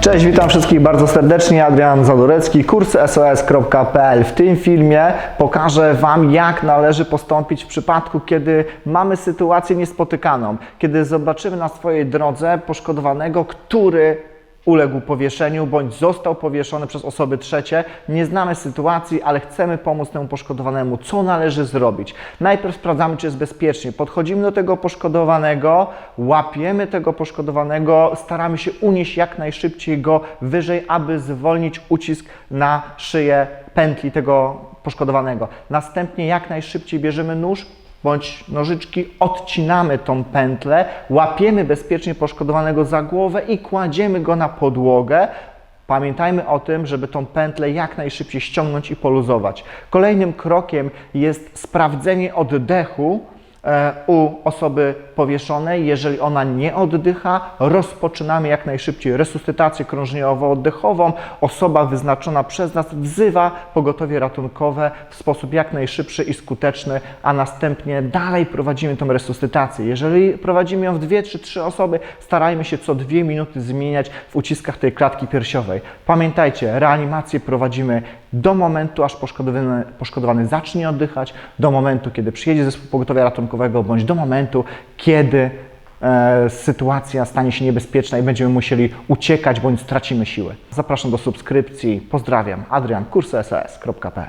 Cześć, witam wszystkich bardzo serdecznie. Adrian Zadorecki, kurssos.pl. W tym filmie pokażę Wam, jak należy postąpić w przypadku, kiedy mamy sytuację niespotykaną, kiedy zobaczymy na swojej drodze poszkodowanego, który uległ powieszeniu bądź został powieszony przez osoby trzecie. Nie znamy sytuacji, ale chcemy pomóc temu poszkodowanemu. Co należy zrobić? Najpierw sprawdzamy, czy jest bezpiecznie. Podchodzimy do tego poszkodowanego, łapiemy tego poszkodowanego, staramy się unieść jak najszybciej go wyżej, aby zwolnić ucisk na szyję pętli tego poszkodowanego. Następnie jak najszybciej bierzemy nóż, bądź nożyczki, odcinamy tą pętlę, łapiemy bezpiecznie poszkodowanego za głowę i kładziemy go na podłogę. Pamiętajmy o tym, żeby tą pętlę jak najszybciej ściągnąć i poluzować. Kolejnym krokiem jest sprawdzenie oddechu u osoby powieszonej. Jeżeli ona nie oddycha, rozpoczynamy jak najszybciej resuscytację krążeniowo-oddechową. Osoba wyznaczona przez nas wzywa pogotowie ratunkowe w sposób jak najszybszy i skuteczny, a następnie dalej prowadzimy tą resuscytację. Jeżeli prowadzimy ją w dwie czy trzy osoby, starajmy się co dwie minuty zmieniać w uciskach tej klatki piersiowej. Pamiętajcie, reanimację prowadzimy do momentu, aż poszkodowany, poszkodowany zacznie oddychać, do momentu, kiedy przyjedzie zespół pogotowia ratunkowego, bądź do momentu, kiedy e, sytuacja stanie się niebezpieczna i będziemy musieli uciekać bądź stracimy siły. Zapraszam do subskrypcji. Pozdrawiam. Adrian, kurssos.pl